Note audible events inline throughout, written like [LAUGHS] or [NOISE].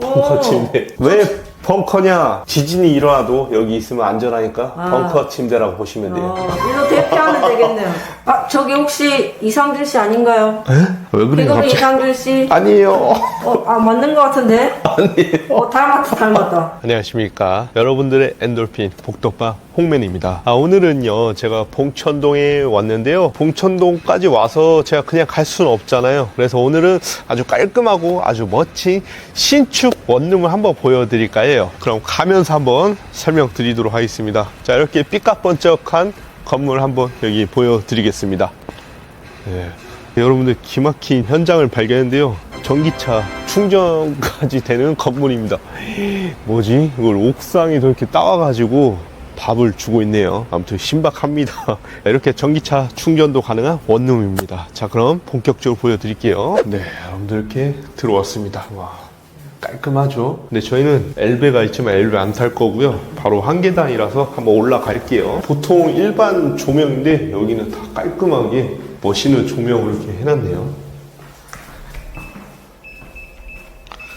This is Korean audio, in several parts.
벙커 침대. 왜 벙커냐? 지진이 일어나도 여기 있으면 안전하니까 아. 벙커 침대라고 보시면 돼요. 어, 이거 대피하면 되겠네요. 아, 저기 혹시 이상준 씨 아닌가요? 왜 그래요, 갑자기? 이상준 씨? 아니에요. 어, 아, 맞는 것 같은데? 아니에요. 어, 닮았다, 닮았다. 안녕하십니까. 여러분들의 엔돌핀 복덕방 홍맨입니다. 아, 오늘은요, 제가 봉천동에 왔는데요. 봉천동까지 와서 제가 그냥 갈 수는 없잖아요. 그래서 오늘은 아주 깔끔하고 아주 멋진 신축 원룸을 한번 보여드릴까 해요. 그럼 가면서 한번 설명드리도록 하겠습니다. 자, 이렇게 삐까번쩍한 건물 한번 여기 보여드리겠습니다. 네. 여러분들 기막힌 현장을 발견했는데요. 전기차 충전까지 되는 건물입니다. 뭐지? 이걸 옥상에 이렇게 따와가지고 밥을 주고 있네요. 아무튼 신박합니다. [LAUGHS] 이렇게 전기차 충전도 가능한 원룸입니다. 자, 그럼 본격적으로 보여드릴게요. 네, 여러분들 이렇게 들어왔습니다. 와. 깔끔하죠? 근데 저희는 엘베가 있지만 엘베 안 탈 거고요. 바로 한 계단이라서 한번 올라갈게요. 보통 일반 조명인데 여기는 다 깔끔하게 멋있는 조명을 이렇게 해놨네요.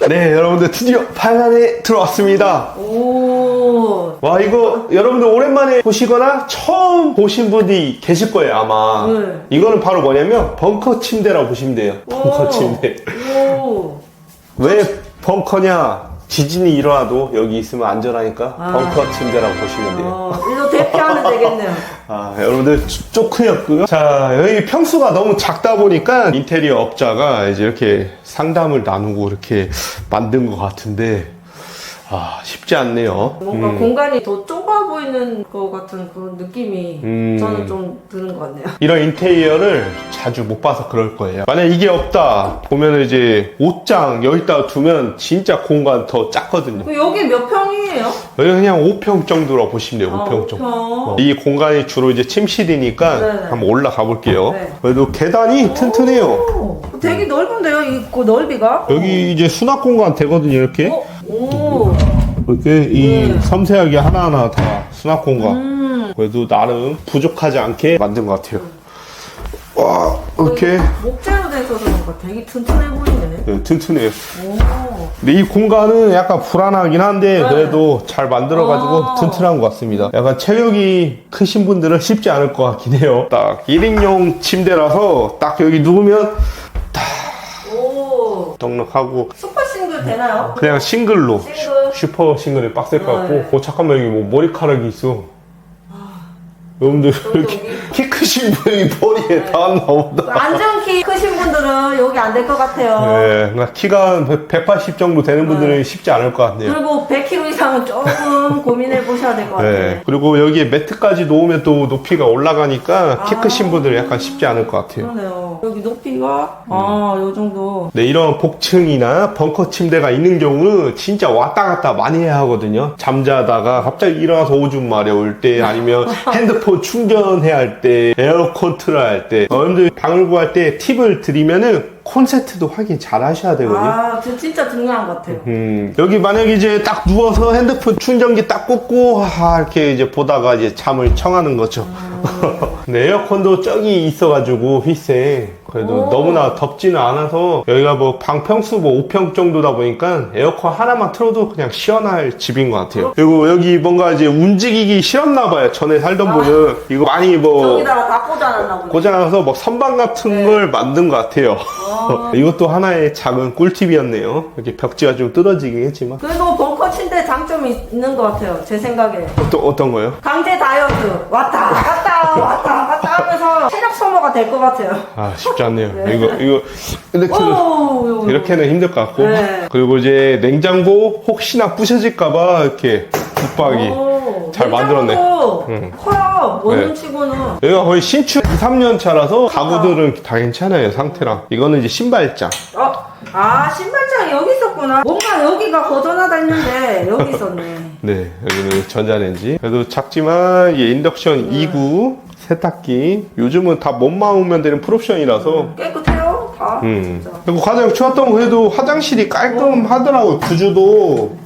네, 여러분들 드디어 방 안에 들어왔습니다. 오, 와, 이거 여러분들 오랜만에 보시거나 처음 보신 분이 계실 거예요, 아마. 네. 이거는 바로 뭐냐면 벙커 침대라고 보시면 돼요. 벙커 오. 침대. 오. 왜 벙커냐? 지진이 일어나도 여기 있으면 안전하니까 아. 벙커 침대라고 보시면 돼요. 어, 이거 대피하면 되겠네요. [LAUGHS] 아, 여러분들 쪼크였고요. 자, 여기 평수가 너무 작다 보니까 인테리어 업자가 이제 이렇게 상담을 나누고 이렇게 만든 것 같은데, 아, 쉽지 않네요. 뭔가 공간이 더 좁아 보이는 것 같은 그런 느낌이 음. 저는 좀 드는 것 같네요. [LAUGHS] 이런 인테리어를 자주 못 봐서 그럴 거예요. 만약 이게 없다 보면 이제 옷장 여기다 두면 진짜 공간 더 작거든요. 그럼 여기 몇 평이에요? 여기 그냥 5평 정도로 보시면 돼요. 아, 5평 정도. 오평. 어, 이 공간이 주로 이제 침실이니까 네네. 한번 올라가 볼게요. 네. 그래도 계단이 튼튼해요. 오, 되게 넓은데요, 이그 넓이가? 여기 이제 수납 공간 되거든요, 이렇게. 어? 오, 이렇게 이 네. 섬세하게 하나하나 다 수납 공간. 음, 그래도 나름 부족하지 않게 만든 것 같아요. 와, 이렇게 목재로 돼서 그런가 되게 튼튼해 보이네. 네, 튼튼해요. 오, 근데 이 공간은 약간 불안하긴 한데 네. 그래도 잘 만들어가지고 아. 튼튼한 것 같습니다. 약간 체력이 크신 분들은 쉽지 않을 것 같긴 해요. 딱 1인용 침대라서 딱 여기 누우면 오, 넉넉하고 슈퍼 되나요? 그냥 싱글로 싱글. 슈, 슈퍼 싱글이 빡셀 것 같고 네. 어 잠깐만 여기 뭐 머리카락이 있어. 여러분들 여기, 이렇게. [LAUGHS] 키 크신 분이 머리에 닿았나 보다. 안전 키 크신 분들은 여기 안 될 것 같아요. 네, 그러니까 키가 180 정도 되는 분들은 쉽지 않을 것 같네요. 그리고 100kg 이상은 조금 [LAUGHS] 고민해 보셔야 될 것 같아요. 네. 그리고 여기에 매트까지 놓으면 또 높이가 올라가니까 키 아. 크신 분들은 약간 쉽지 않을 것 같아요. 그러네요. 여기 높이가 아, 요 정도. 네, 이런 복층이나 벙커 침대가 있는 경우는 진짜 왔다 갔다 많이 해야 하거든요. 잠자다가 갑자기 일어나서 오줌 마려울 때 아니면 [LAUGHS] 핸드폰 충전해야 할 때, 에어컨 틀어야 할 때, 어, 여러분들 방을 구할 때 팁을 드리면은 콘센트도 확인 잘 하셔야 되거든요. 아, 저 진짜 중요한 것 같아요. 음, 여기 만약에 이제 딱 누워서 핸드폰 충전기 딱 꽂고, 아, 이렇게 이제 보다가 이제 잠을 청하는 거죠. 근데 [LAUGHS] 에어컨도 저기 있어가지고, 휘세. 그래도 오. 너무나 덥지는 않아서, 여기가 뭐 방평수 뭐 5평 정도다 보니까 에어컨 하나만 틀어도 그냥 시원할 집인 것 같아요. 그리고 여기 뭔가 이제 움직이기 싫었나 봐요. 전에 살던 분은. 이거 많이 뭐, 저기다가 다 꽂아놨나 보네. 고장나서 뭐 선반 같은 걸 만든 것 같아요. 아. [LAUGHS] 이것도 하나의 작은 꿀팁이었네요. 이렇게 벽지가 좀 뜯어지긴 했지만. 그래도 벙커 침대 장점이 있는 것 같아요. 제 생각에. 어떤, 어떤 거요? 강제 다이어트. 왔다, 갔다, 왔다, 갔다 하면서 체력 소모가 될 것 같아요. 아, 쉽지 않네요. [LAUGHS] 네. 이거, 이거, 이렇게, 오, 요, 이렇게는 힘들 것 같고. 네. 그리고 이제 냉장고 혹시나 부셔질까봐 이렇게 붙박이. 오, 잘 만들었네. 응. 커요. 원룸 네. 치고는. 여기가 거의 신축 2, 3년 차라서 가구들은 다 괜찮아요, 상태랑. 이거는 이제 신발장. 어, 아, 신발 여기 있었구나. 뭔가 여기가 거전하다 했는데, 여기 있었네. [LAUGHS] 네, 여기는 전자레인지. 그래도 작지만 이게 인덕션 네. 2구, 세탁기. 요즘은 다 몸만 오면 되는 풀옵션이라서 깨끗해요, 다. 음. 진짜. 그리고 가장 좋았던 건 그래도 화장실이 깔끔하더라고요. 구조도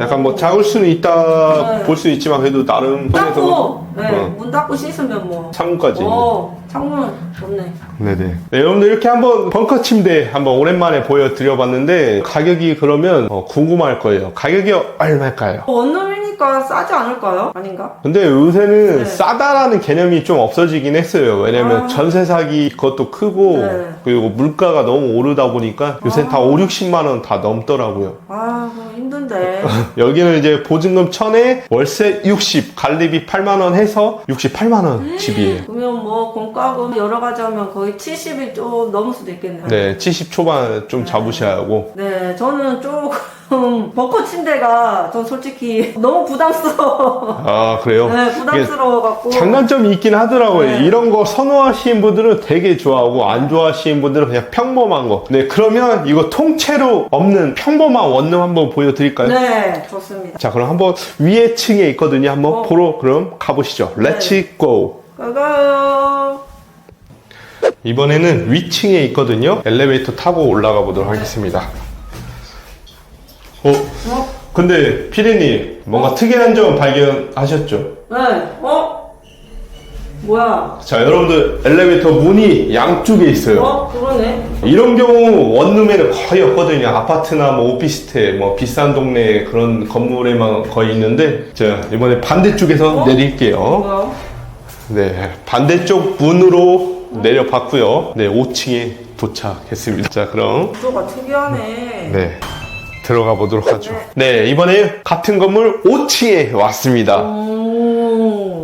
약간 뭐 작을 수는 있다 네. 볼 수 있지만 그래도 나름 닫고, 네, 어, 문 닫고 씻으면 뭐. 창문까지. 어, 창문 좋네. 네네. 네, 여러분들 이렇게 한번 벙커 침대 한번 오랜만에 보여드려봤는데 가격이 그러면 어, 궁금할 거예요. 가격이 얼마일까요? 원룸이 니까 싸지 않을까요? 아닌가? 근데 요새는 네. 싸다라는 개념이 좀 없어지긴 했어요. 왜냐면 아. 전세 사기 그것도 크고 네. 그리고 물가가 너무 오르다 보니까 요새 다 5, 60만 원 다 넘더라고요. 아, 뭐 힘든데. [LAUGHS] 여기는 이제 보증금 1000에 월세 60, 관리비 8만 원 해서 68만 원 집이에요. [LAUGHS] 그러면 뭐 공과금 여러 가지 하면 거의 70이 좀 넘을 수도 있겠네요. 네, 70 초반 좀 잡으셔야 하고. 네, 저는 조금 벙커 침대가 전 솔직히 너무 부담스러워. 아, 그래요? 네, 부담스러워 갖고. 장단점이 있긴 하더라고요. 네. 이런 거 선호하시는 분들은 되게 좋아하고 안 좋아하시는 분들은 그냥 평범한 거. 네, 그러면 이거 통째로 없는 평범한 원룸 한번 보여드릴까요? 네, 좋습니다. 자, 그럼 한번 위에 층에 있거든요. 한번 어. 보러 그럼 가보시죠. 렛츠 고! 가가요. 이번에는 위층에 있거든요. 엘리베이터 타고 올라가 보도록 하겠습니다. 어, 어? 근데 피디님 뭔가 특이한 점 발견하셨죠? 네, 어? 뭐야? 자, 여러분들 엘리베이터 문이 양쪽에 있어요. 어? 그러네. 이런 경우 원룸에는 거의 없거든요. 아파트나 뭐 오피스텔, 뭐 비싼 동네 그런 건물에만 거의 있는데, 자, 이번에 반대쪽에서 어? 내릴게요. 뭐야? 네, 반대쪽 문으로 내려봤고요. 네, 5층에 도착했습니다. 자, 그럼 구조가 특이하네. 네. 들어가 보도록 하죠. 네, 이번에 같은 건물 5층에 왔습니다.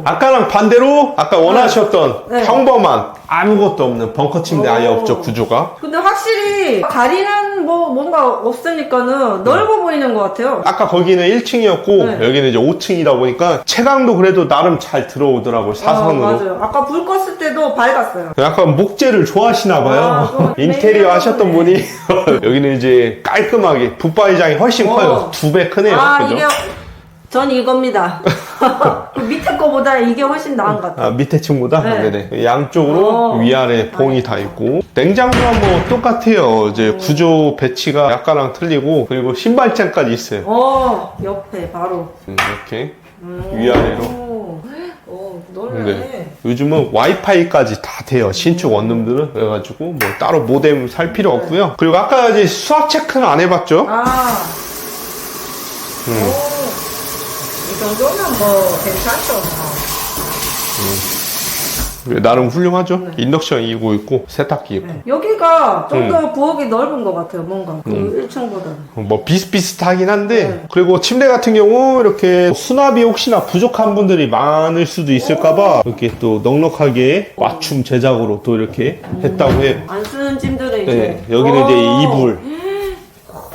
오. 아까랑 반대로 아까 원하셨던 네. 평범한 아무것도 없는 벙커 침대 아예 오. 없죠, 구조가. 근데 확실히 가리는 뭐 뭔가 없으니까는 넓어 보이는 것 같아요. 아까 거기는 1층이었고 네. 여기는 이제 5층이다 보니까 채광도 그래도 나름 잘 들어오더라고요, 아, 사선으로. 맞아요. 아까 불 껐을 때도 밝았어요. 약간 목재를 좋아하시나 봐요. 아, 또 [LAUGHS] 인테리어 하셨던 분이 [LAUGHS] 여기는 이제 깔끔하게 붙박이장이 훨씬 어. 커요. 두 배 크네요. 아, 그죠? 이게 전 이겁니다. 그 [LAUGHS] 밑에 거보다 이게 훨씬 나은 것 같아요. 아, 밑에 층보다 네. 네네. 양쪽으로 어. 위아래 봉이 다 있고 냉장고랑 뭐 똑같아요. 음. 이제 구조 배치가 약간랑 틀리고 그리고 신발장까지 있어요. 어, 옆에 바로. 음, 이렇게 음. 위아래로. 오, 오, 넓네. 네. 요즘은 와이파이까지 다 돼요. 신축 원룸들은 그래가지고 뭐 따로 모뎀 살 필요 없고요. 그리고 아까 이제 수압 체크는 안 해봤죠? 아. 음. 오. 이 정도면 뭐 괜찮죠. 뭐. 나름 훌륭하죠. 인덕션 이고 있고 세탁기고 네. 여기가 좀 음. 더 부엌이 넓은 것 같아요. 뭔가 그 1층보다는. 뭐 비슷비슷하긴 한데 네. 그리고 침대 같은 경우 이렇게 수납이 혹시나 부족한 분들이 많을 수도 있을까봐 이렇게 또 넉넉하게 맞춤 제작으로 또 이렇게 했다고 해요. 안 쓰는 짐들은 이제. 네, 여기는 이제 오, 이불.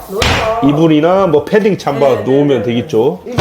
[GASPS] 이불이나 뭐 패딩 잠바 네, 네, 놓으면 네. 되겠죠. 이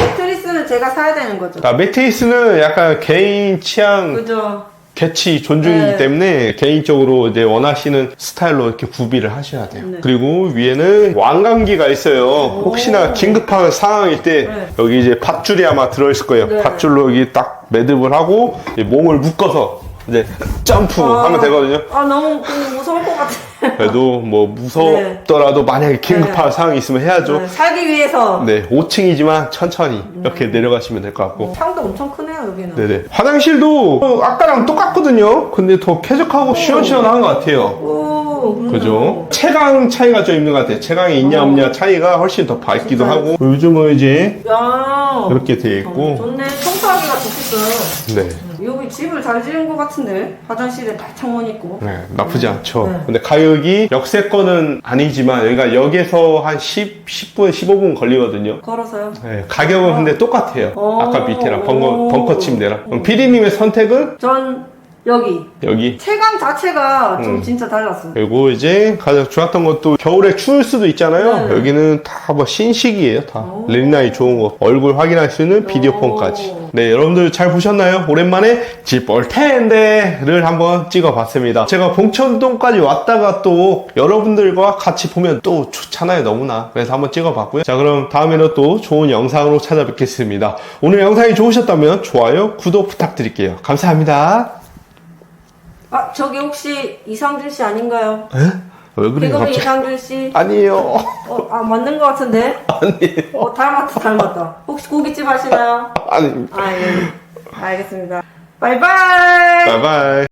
매트리스는 제가 사야 되는 거죠. 아, 매트리스는 약간 개인 취향 그죠. 개치 존중이기 네. 때문에 개인적으로 이제 원하시는 스타일로 이렇게 구비를 하셔야 돼요. 네. 그리고 위에는 왕관기가 있어요. 혹시나 긴급한 상황일 때 네. 여기 이제 밧줄이 아마 들어있을 거예요. 네. 밧줄로 여기 딱 매듭을 하고 이제 몸을 묶어서 이제 점프 아. 하면 되거든요. 아, 너무 무서울 것 같아. 그래도 뭐 무섭더라도 만약에 긴급한 상황이 있으면 해야죠. 네, 살기 위해서. 네, 5층이지만 천천히 이렇게 내려가시면 될 것 같고. 창도 엄청 크네요, 여기는. 네네. 화장실도 어, 아까랑 똑같거든요. 근데 더 쾌적하고 시원시원한 것 같아요. 오, 음. 그죠? 체감 차이가 좀 있는 것 같아요. 체감이 있냐 어. 없냐 차이가 훨씬 더 밝기도 진짜요? 하고 요즘은 이제 야. 이렇게 돼 어, 있고 좋네. 좋겠어요. 네. 여기 집을 잘 지은 것 같은데 화장실에 다 창문 있고. 네, 나쁘지 않죠. 네. 근데 가격이 역세권은 아니지만 여기가 역에서 한 10, 10분, 15분 걸리거든요. 걸어서요. 네, 가격은 근데 똑같아요. 어. 아까 밑에랑 벙커, 오. 벙커 침대랑. 그럼 피디님의 선택은 전 여기 여기. 체감 자체가 좀 음. 진짜 달랐어요. 그리고 이제 가장 좋았던 것도 겨울에 추울 수도 있잖아요. 네. 여기는 다 뭐 신식이에요. 다 오. 릴라이 좋은 거. 얼굴 확인할 수 있는 비디오폰까지. 오. 네, 여러분들 잘 보셨나요? 오랜만에 집볼 텐데를 한번 찍어봤습니다. 제가 봉천동까지 왔다가 또 여러분들과 같이 보면 또 좋잖아요. 너무나. 그래서 한번 찍어봤고요. 자, 그럼 다음에는 또 좋은 영상으로 찾아뵙겠습니다. 오늘 영상이 좋으셨다면 좋아요, 구독 부탁드릴게요. 감사합니다. 아 저기 혹시 이상준 씨 아닌가요? 에? 왜 그래요 개그맨 갑자기? 이상준 씨. 아니에요. 어, 아 맞는 것 같은데. 아니에요. 어 닮았다 닮았다. 혹시 고깃집 하시나요? 아니. 아 예. 알겠습니다. 바이바이. 바이바이.